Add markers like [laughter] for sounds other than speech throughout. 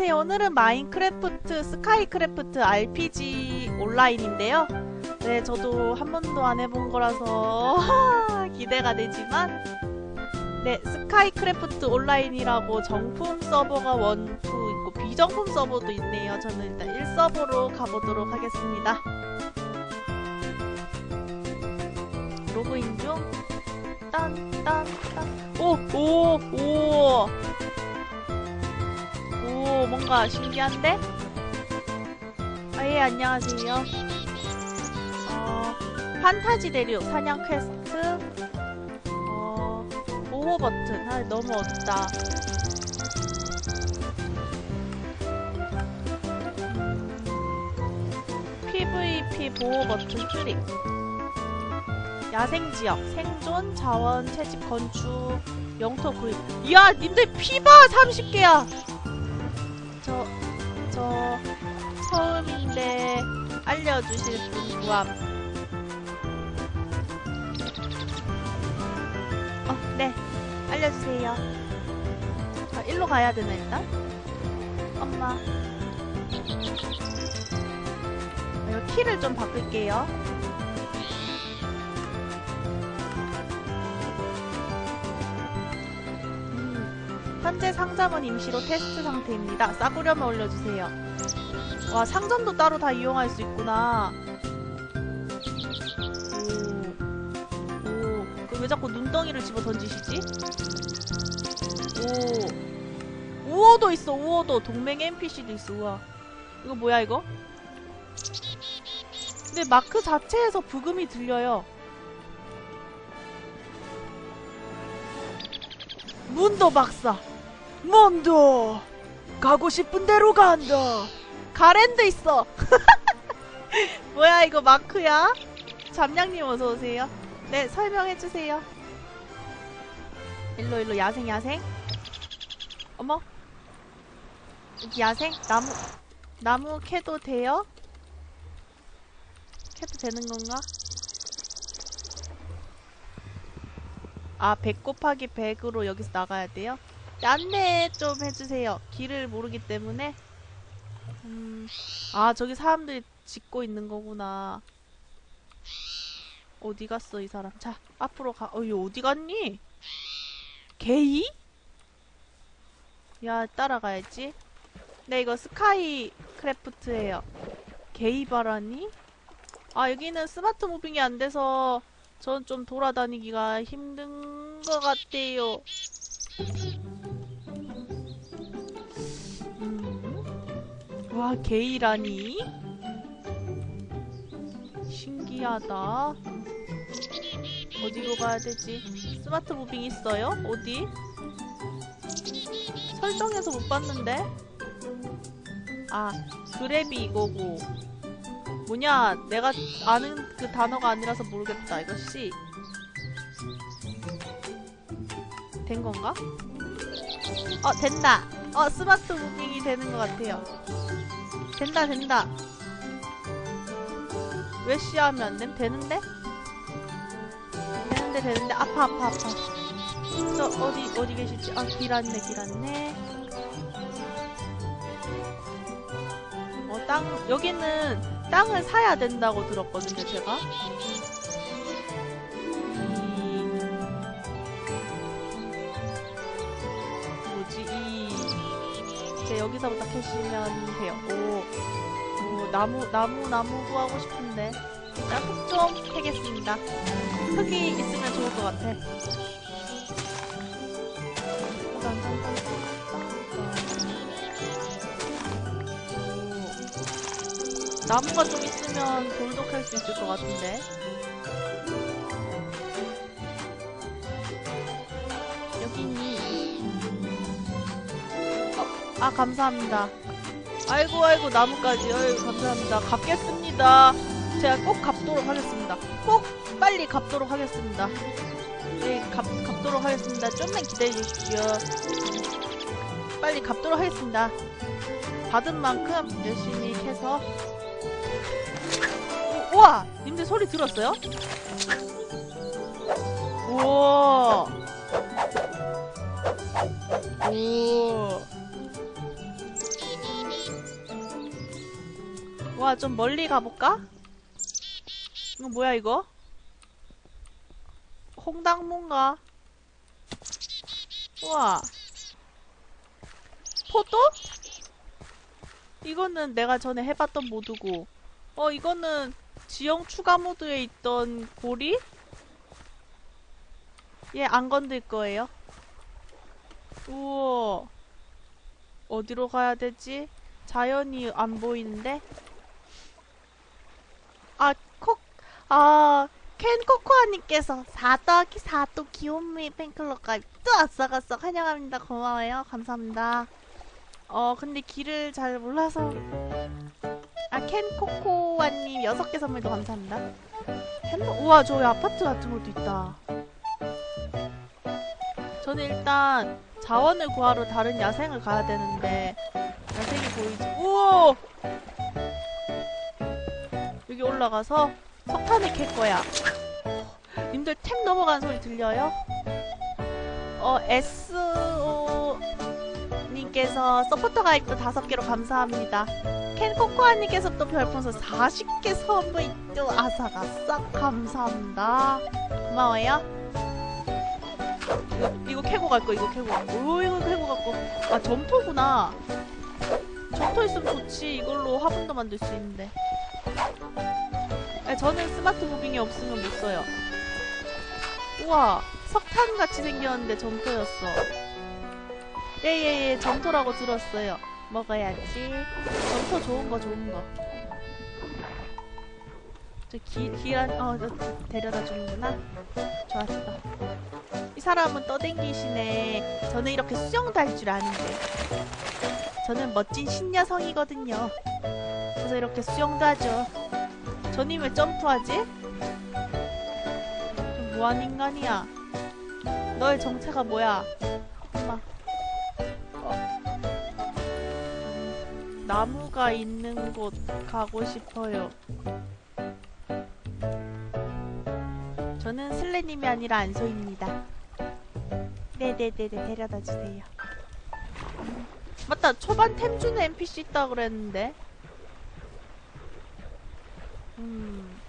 안녕하세요. 오늘은 마인크래프트 스카이크래프트 RPG 온라인인데요. 네, 저도 한 번도 안 해본 거라서 기대가 되지만 네, 스카이크래프트 온라인이라고 정품 서버가 원, 투 있고 비정품 서버도 있네요. 저는 일단 1서버로 가보도록 하겠습니다. 로그인 중. 딴, 딴, 딴. 오, 오, 오. 오, 뭔가 신기한데? 아, 예, 안녕하세요. 어, 판타지 대륙 사냥 퀘스트. 어, 보호 버튼. 아, 너무 어둡다. PVP 보호 버튼 클릭. 야생 지역, 생존, 자원, 채집, 건축, 영토 구입. 이야, 님들 피바 30개야! 저, 저, 처음인데 알려주실 분 구함. 어, 네. 알려주세요. 자, 일로 가야 되나, 일단? 엄마. 키를 좀 바꿀게요. 현재 상점은 임시로 테스트 상태입니다. 싸구려면 올려주세요. 와, 상점도 따로 다 이용할 수 있구나. 오. 오. 그왜 자꾸 눈덩이를 집어 던지시지? 오. 우어도 있어, 우어도. 동맹 NPC도 있어, 우와. 이거 뭐야, 이거? 근데 마크 자체에서 부금이 들려요. 문도 박사. 문도. 가고 싶은 대로 간다. 가랜드 있어. [laughs] 뭐야 이거 마크야? 잠냥님 어서 오세요. 네 설명해 주세요. 일로 일로 야생 야생. 어머. 여기 야생 나무 나무 캐도 돼요? 캐도 되는 건가? 아, 100 곱하기 100으로 여기서 나가야 돼요? 안내 좀 해주세요. 길을 모르기 때문에. 음, 아, 저기 사람들이 짓고 있는 거구나. 어디 갔어, 이 사람? 자, 앞으로 가. 어, 이 어디 갔니? 게이? 야, 따라가야지. 네, 이거 스카이 크래프트예요. 게이 바라니? 아, 여기는 스마트 무빙이 안 돼서 전 좀 돌아다니기가 힘든 것 같아요. 와, 게이라니? 신기하다. 어디로 가야 되지? 스마트 무빙 있어요? 어디? 설정에서 못 봤는데? 아, 그랩이 이거고. 뭐냐, 내가 아는 그 단어가 아니라서 모르겠다. 이거 C. 된 건가? 어, 된다. 어, 스마트 무빙이 되는 것 같아요. 된다, 된다. 왜 C 하면 안 됨? 되는데? 되는데, 되는데. 아파, 아파, 아파. 저, 어디, 어디 계실지. 아, 길 안내, 길 안내. 어, 땅, 여기는 땅을 사야 된다고 들었거든요, 제가. 여기서부터 캐시면 돼요. 오, 오 나무 나무 나무 구하고 싶은데 일단 흙좀 캐겠습니다. 흙이 있으면 좋을 것 같아. 오. 나무가 좀 있으면 돌도 캘 수 있을 것 같은데. 여기 있니? 어, 아, 감사합니다. 아이고, 아이고, 나무까지. 아이고, 감사합니다. 갚겠습니다. 제가 꼭 갚도록 하겠습니다. 꼭 빨리 갚도록 하겠습니다. 네, 갚, 갚도록 하겠습니다. 좀만 기다려 주십시오. 빨리 갚도록 하겠습니다. 받은 만큼 열심히 해서 오, 우와! 님들 소리 들었어요? 우와! 와, 좀 멀리 가볼까? 이거 뭐야, 이거? 홍당무인가? 우와. 포도? 이거는 내가 전에 해봤던 모드고. 어, 이거는 지형 추가 모드에 있던 고리? 얘 안 건들 거예요. 우와. 어디로 가야 되지? 자연이 안 보이는데? 아, 콕, 아, 켄 코코아님께서 4 더하기 4도 귀요미 팬클럽 가입 또 아싸가싸 환영합니다. 고마워요. 감사합니다. 어, 근데 길을 잘 몰라서. 아, 켄 코코아님 6개 선물도 감사합니다. 햄버, 우와, 저기 아파트 같은 것도 있다. 저는 일단 자원을 구하러 다른 야생을 가야 되는데, 야생이 보이지? 우와! 여기 올라가서 석탄을 캘 거야. 님들 템 넘어가는 소리 들려요? 어, SO 님께서 서포터 가입도 5개로 감사합니다. 캔코코아님께서 또 별풍선 40개 선물 또 아삭아삭 감사합니다. 고마워요. 이거 캐고 갈 거, 이거 캐고 갈 거. 오, 이거 캐고 갈 거. 아, 점토구나. 점토 있으면 좋지. 이걸로 화분도 만들 수 있는데. 아, 저는 스마트 무빙이 없으면 못 써요. 우와, 석탄 같이 생겼는데 점토였어. 예예예, 점토라고 들었어요. 먹어야지. 점토 좋은 거 좋은 거. 저 기, 기란, 어, 저, 데려다 주는구나. 좋았어. 이 사람은 떠댕기시네. 저는 이렇게 수영도 할 줄 아는데. 저는 멋진 신여성이거든요. 그래서 이렇게 수영도 하죠. 저님 왜 점프하지? 좀 뭐한 인간이야? 너의 정체가 뭐야? 엄마. 어. 음, 나무가 있는 곳 가고 싶어요. 저는 슬레님이 아니라 안소입니다. 네네네네 데려다 주세요. 음, 맞다 초반 템 주는 NPC 있다 그랬는데. 음.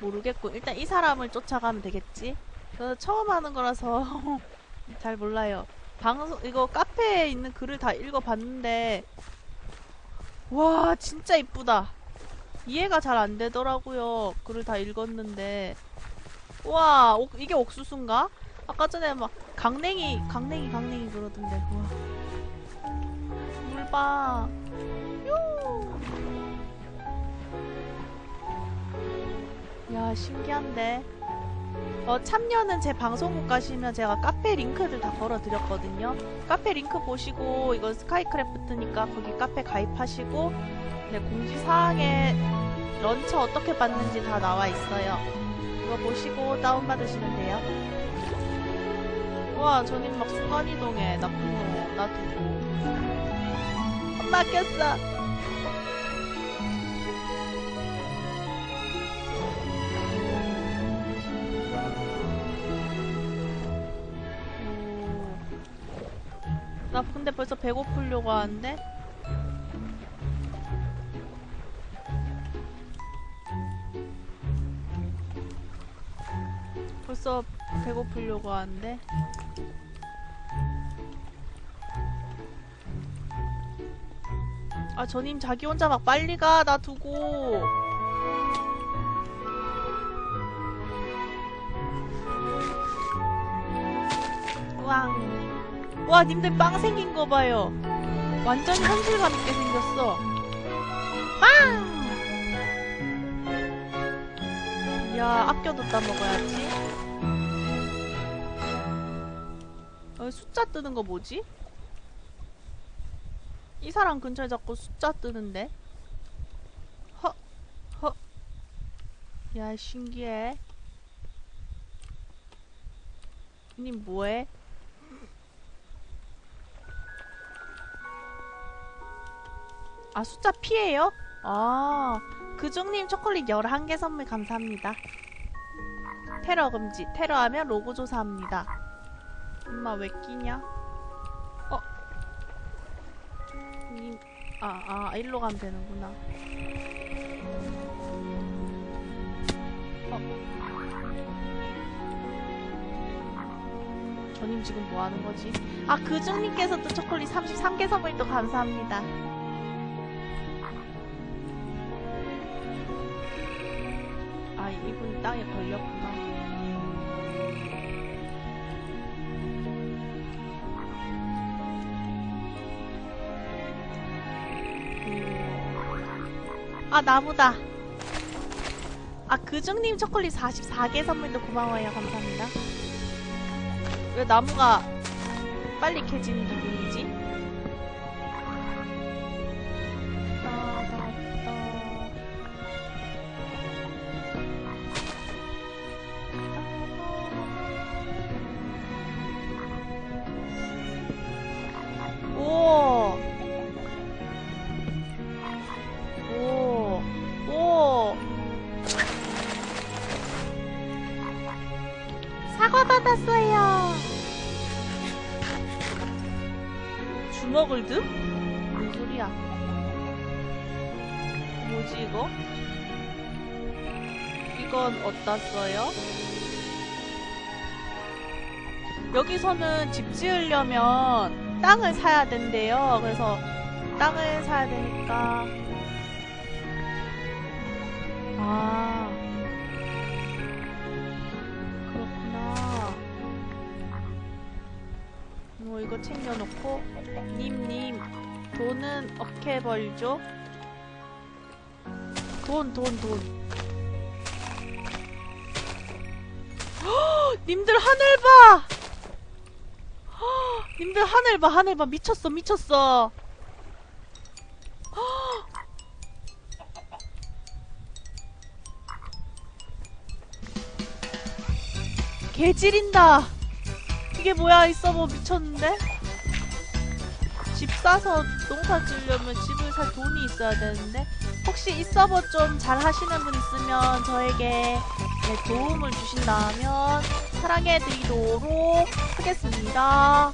모르겠고 일단 이 사람을 쫓아가면 되겠지. 저 처음 하는 거라서 [laughs] 잘 몰라요. 방송 이거 카페에 있는 글을 다 읽어봤는데 와 진짜 이쁘다. 이해가 잘 안 되더라고요. 글을 다 읽었는데 와 옥- 이게 옥수수인가? 아까 전에 막 강냉이 강냉이 강냉이 그러던데 와 물 봐. 야 신기한데. 어, 참여는 제 방송국 가시면 제가 카페 링크들 다 걸어드렸거든요. 카페 링크 보시고 이건 스카이크래프트니까 거기 카페 가입하시고 네, 공지사항에 런처 어떻게 받는지 다 나와 있어요. 이거 보시고 다운받으시면 돼요. 우와 저님 막 순간이동해. 나쁜 거 놔두고 엄마 꼈어 벌써 배고프려고 하는데? 벌써 배고프려고 하는데? 아, 저님 자기 혼자 막 빨리 가, 나 두고. 왕. 와, 님들 빵 생긴 거 봐요. 완전 현실감 있게 생겼어. 빵! 야, 아껴뒀다 먹어야지. 어, 숫자 뜨는 거 뭐지? 이 사람 근처에 자꾸 숫자 뜨는데? 야, 신기해. 님 뭐해? 아, 숫자 P예요? 아, 그중님 초콜릿 11개 선물 감사합니다. 테러 금지. 테러하면 로고 조사합니다. 엄마 왜 끼냐? 어? 님, 아, 아, 일로 가면 되는구나. 어. 저님 지금 뭐 하는 거지? 아, 그중님께서 또 초콜릿 33개 선물 또 감사합니다. 땅에 걸렸구나. 아, 나무다. 아, 그중님 초콜릿 44개 선물도 고마워요. 감사합니다. 왜 나무가 빨리 캐지는 기분이지? 뭔 소리야? 뭐지 이거? 이건 어디다 써요? 여기서는 집 지으려면 땅을 사야 된대요. 그래서 땅을 사야 되니까 아 그렇구나. 뭐 이거 챙겨놓고 님님 돈은 어떻게 벌죠? 돈 돈 돈. 헉, 님들 하늘 봐. 헉, 님들 하늘 봐 하늘 봐 미쳤어 미쳤어. 헉. 개지린다. 이게 뭐야 이 서버 미쳤는데? 집 사서 농사 지으려면 집을 살 돈이 있어야 되는데 혹시 이 서버 좀 잘 하시는 분 있으면 저에게 네, 도움을 주신다면 사랑해드리도록 하겠습니다.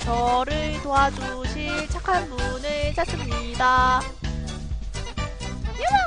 저를 도와주실 착한 분을 찾습니다. 냐마!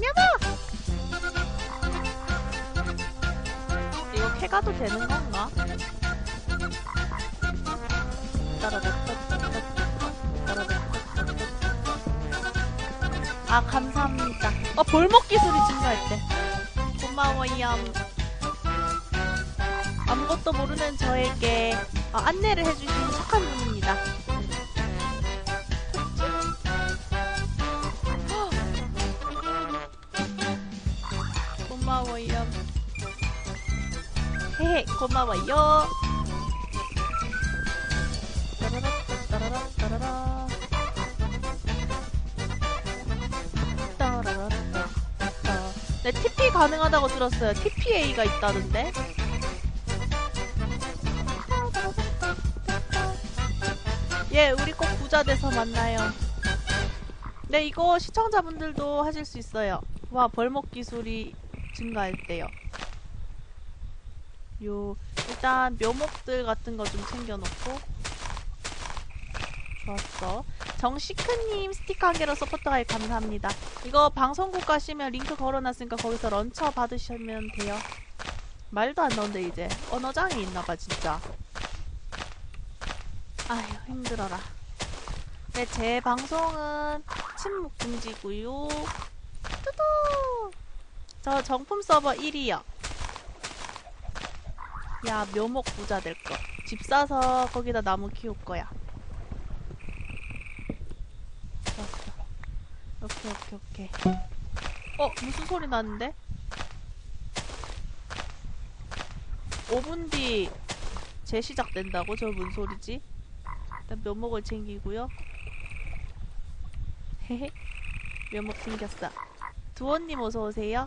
냐마! 이거 캐가도 되는 건가? 아 감사합니다. 어 볼먹 기술이 증가할 때. 고마워요. 아무것도 모르는 저에게 어, 안내를 해주시는 착한 분입니다. 고마워요. 헤헤 고마워요. 가능하다고 들었어요. TPA가 있다던데. 예, 우리 꼭 부자 돼서 만나요. 네, 이거 시청자분들도 하실 수 있어요. 와, 벌목 기술이 증가할 때요. 요, 일단 묘목들 같은 거 좀 챙겨놓고. 좋았어. 정시크님 스티커 한 개로 서포터 가입 감사합니다. 이거 방송국 가시면 링크 걸어놨으니까 거기서 런처 받으시면 돼요. 말도 안 나온대, 이제. 언어장애 있나봐, 진짜. 아휴, 힘들어라. 네, 제 방송은 침묵 금지고요. 뚜두! 저 정품 서버 1위요. 야, 묘목 부자 될 거. 집 사서 거기다 나무 키울 거야. 좋았어. 오케이, 오케이, 오케이. 어, 무슨 소리 나는데? 5분 뒤 재시작된다고? 저 뭔 소리지? 일단 묘목을 챙기고요. 헤헤. 묘목 챙겼어. 두원님 어서 오세요.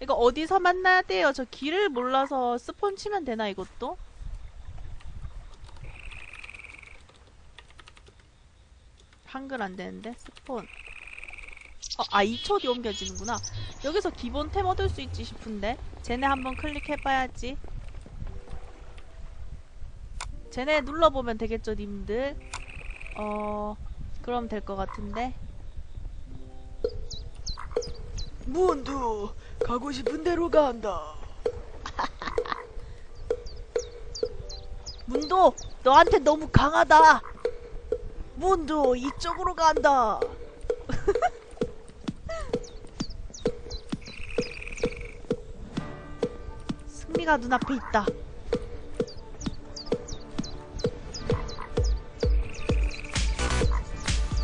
이거 어디서 만나야 돼요? 저 길을 몰라서 스폰 치면 되나 이것도? 한글 안 되는데 스폰. 어, 아 2초 뒤 옮겨지는구나. 여기서 기본 템 얻을 수 있지 싶은데. 쟤네 한번 클릭해봐야지. 쟤네 눌러보면 되겠죠, 님들? 어, 그럼 될 것 같은데. 문두 가고 싶은 대로 간다. [laughs] 문도, 너한테 너무 강하다! 문도, 이쪽으로 간다! 승리가 눈앞에 있다.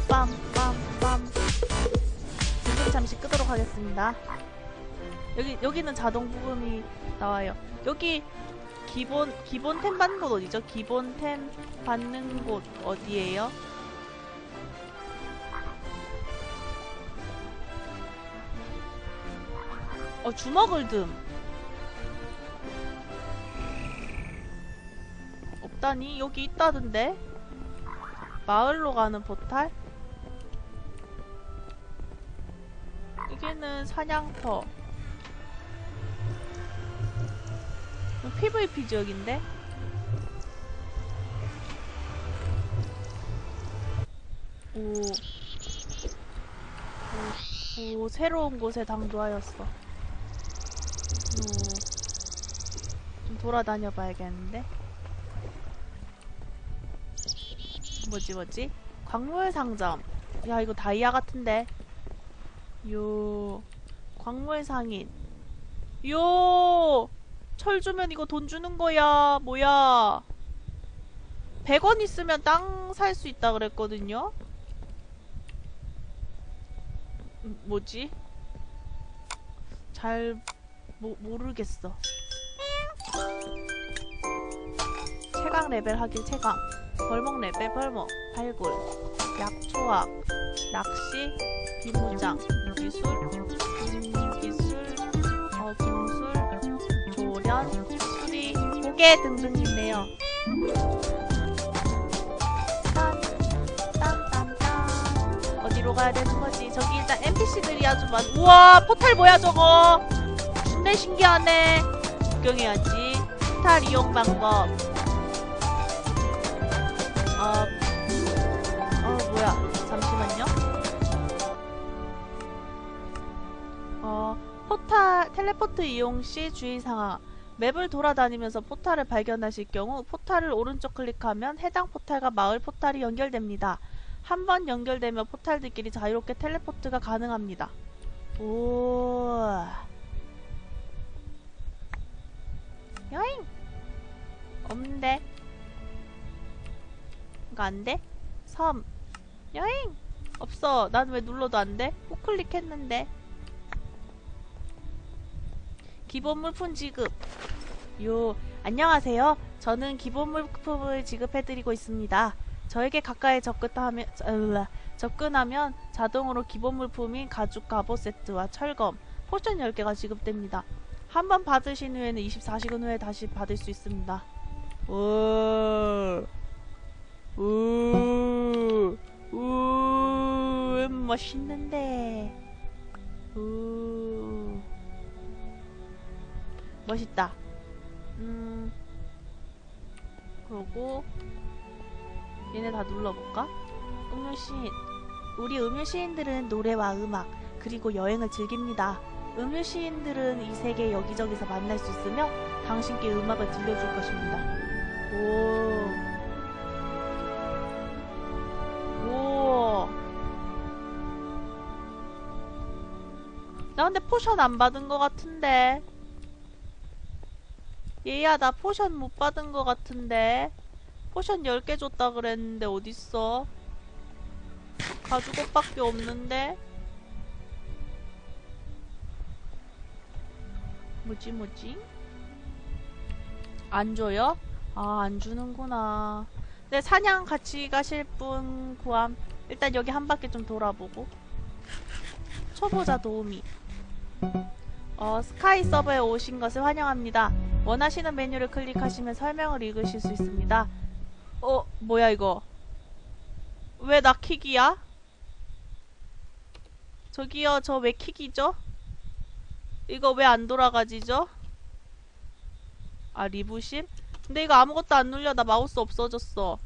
빰빰빰. 지금 잠시 끄도록 하겠습니다. 여기 여기는 자동 부금이 나와요. 여기 기본 기본 템 받는 곳 어디죠? 기본 템 받는 곳 어디예요? 어 주먹을 듬. 없다니 여기 있다던데. 마을로 가는 포탈? 여기는 사냥터. PVP 지역인데? 오. 오, 오, 새로운 곳에 당도하였어. 오. 좀 돌아다녀 봐야겠는데? 뭐지, 뭐지? 광물 상점. 야, 이거 다이아 같은데? 요. 광물 상인. 요! 철 주면 이거 돈 주는 거야. 뭐야. 100원 있으면 땅 살 수 있다 그랬거든요? 음, 뭐지? 잘 모, 모르겠어. 최강 레벨 하길 최강. 벌목 레벨 벌목. 발굴. 약초학. 낚시. 비무장. 기술. 음, 기술. 어, 기술. 조련, 수리, 고개 등등 있네요. 딴, 딴, 딴, 딴. 어디로 가야 되는 거지? 저기 일단 NPC들이 아주 많. 우와, 포탈 뭐야 저거? 존나 신기하네. 구경해야지. 포탈 이용 방법. 텔레포트 이용 시 주의사항. 맵을 돌아다니면서 포탈을 발견하실 경우 포탈을 오른쪽 클릭하면 해당 포탈과 마을 포탈이 연결됩니다. 한 번 연결되면 포탈들끼리 자유롭게 텔레포트가 가능합니다. 오. 여행! 없는데. 이거 안 돼? 섬. 여행! 없어. 난 왜 눌러도 안 돼? 우클릭 했는데. 기본 물품 지급. 요, 안녕하세요. 저는 기본 물품을 지급해드리고 있습니다. 저에게 가까이 접근하면, 으, 접근하면 자동으로 기본 물품인 가죽 갑옷 세트와 철검, 포션 10개가 지급됩니다. 한 번 받으신 후에는 24시간 후에 다시 받을 수 있습니다. 오, 오, 오, 멋있는데. 오. 멋있다. 음. 그러고 얘네 다 눌러볼까? 음유 시인. 우리 음유 시인들은 노래와 음악 그리고 여행을 즐깁니다. 음유 시인들은 이 세계 여기저기서 만날 수 있으며 당신께 음악을 들려줄 것입니다. 오. 오. 나 근데 포션 안 받은 것 같은데. 얘야 나 포션 못 받은 것 같은데. 포션 10개 줬다 그랬는데 어딨어? 가죽 옷밖에 없는데? 뭐지 뭐지? 안 줘요? 아 안 주는구나. 네 사냥 같이 가실 분 구함. 일단 여기 한 바퀴 좀 돌아보고. 초보자 도우미. 어, 스카이 서버에 오신 것을 환영합니다. 원하시는 메뉴를 클릭하시면 설명을 읽으실 수 있습니다. 어, 뭐야 이거? 왜 나 킥이야? 저기요, 저 왜 킥이죠? 이거 왜 안 돌아가지죠? 아, 리부심? 근데 이거 아무것도 안 눌려. 나 마우스 없어졌어.